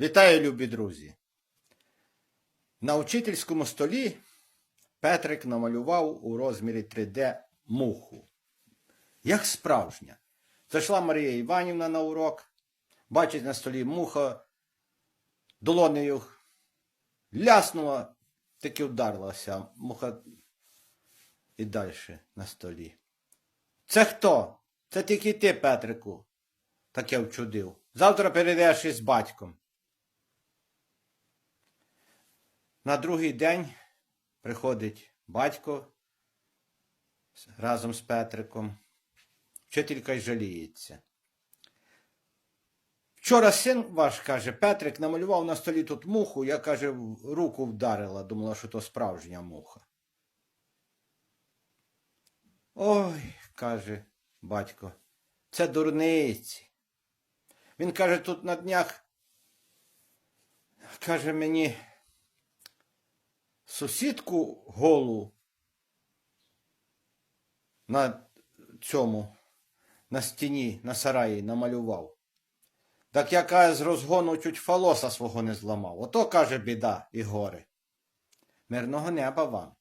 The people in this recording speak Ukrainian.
Вітаю, любі друзі! На учительському столі Петрик намалював у розмірі 3D муху. Як справжня. Зайшла Марія Іванівна на урок, бачить на столі муха, долонею ляснула, таки вдарилася, муха і далі на столі. Це хто? Це тільки ти, Петрику, таке вчудив. Завтра перейдеш із батьком. На другий день приходить батько разом з Петриком. Вчителька й жаліється. Вчора син ваш, каже, Петрик намалював на столі тут муху, я, каже, руку вдарила, думала, що то справжня муха. Ой, каже батько, це дурниці. Він каже, тут на днях, каже мені, сусідку голу на цьому, на стіні, на сараї намалював. Так яка з розгону чуть фалоса свого не зламав. Ото каже біда і горе. Мирного неба вам.